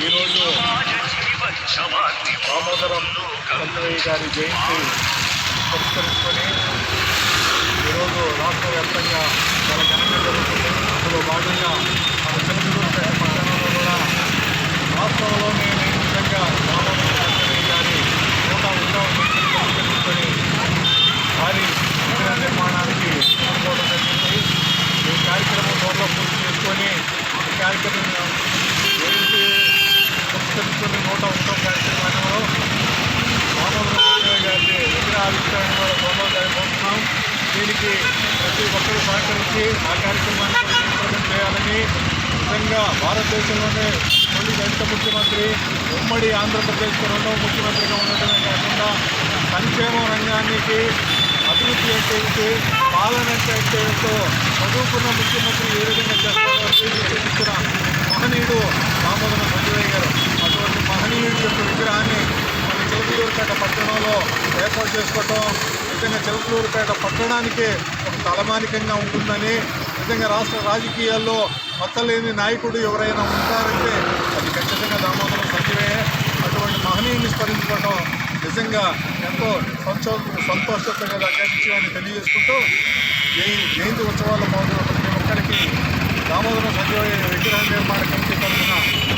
ఈరోజు దామోదరం సంజయ్ గారి జయంతి పురస్కరించుకొని ఈరోజు రాష్ట్ర వ్యాప్తంగా చాలా ఘనంగా జరుగుతుంది అందులో భాగంగా మన చిన్నపిల్లలపేట పట్టణంలో కూడా రాష్ట్రంలోనే లేని విధంగా దామోదరం సంజయ్ గారి నూట ఉత్సవం పురస్కరించుకొని వారి నిర్మాణానికి అనుకోవడం జరిగింది. ఈ కార్యక్రమం త్వరలో పూర్తి చేసుకొని కార్యక్రమం జయంతి నూట ఒకటో కార్యక్రమంలో రామోదరం గారి విగ్రహావిష్కరణ కూడా త్వరలో దీనికి ప్రతి ఒక్కరూ సహకరించి ఆ కార్యక్రమాన్ని కూడా చేయాలని నిజంగా భారతదేశంలోనే తొలి దళిత ముఖ్యమంత్రి ఉమ్మడి ఆంధ్రప్రదేశ్కి రెండవ ముఖ్యమంత్రిగా ఉండటమే కాకుండా సంక్షేమ రంగానికి అభివృద్ధి చేసేసి పాలన అంటే ఏంటో చదువుకున్న ముఖ్యమంత్రి ఏ విధంగా చేస్తారో చూపించిన మహనీయుడు దామోదర సంజయ్ గారు అటువంటి మహనీయుడి యొక్క విగ్రహాన్ని మన చిలకలూరుపేట పట్టణంలో ఏర్పాటు చేసుకోవటం నిజంగా చిలకలూరుపేట పట్టణానికి ఒక తలమానికంగా ఉంటుందని నిజంగా రాష్ట్ర రాజకీయాల్లో మత్తలేని నాయకుడు ఎవరైనా ఉంటారంటే అది ఖచ్చితంగా దామోదరం సంజయే అటువంటి మహనీయుని స్మరించుకోవటం నిజంగా ఎంతో సంతో సంతోషంగా దగ్గర తెలియజేసుకుంటూ ఈ జయంతి ఉత్సవాల్లో పాల్గొన్న ప్రతి ఒక్కరికి దామోదరం సంజయ్ విగ్రహ నిర్మాణ కమిటీ తరఫున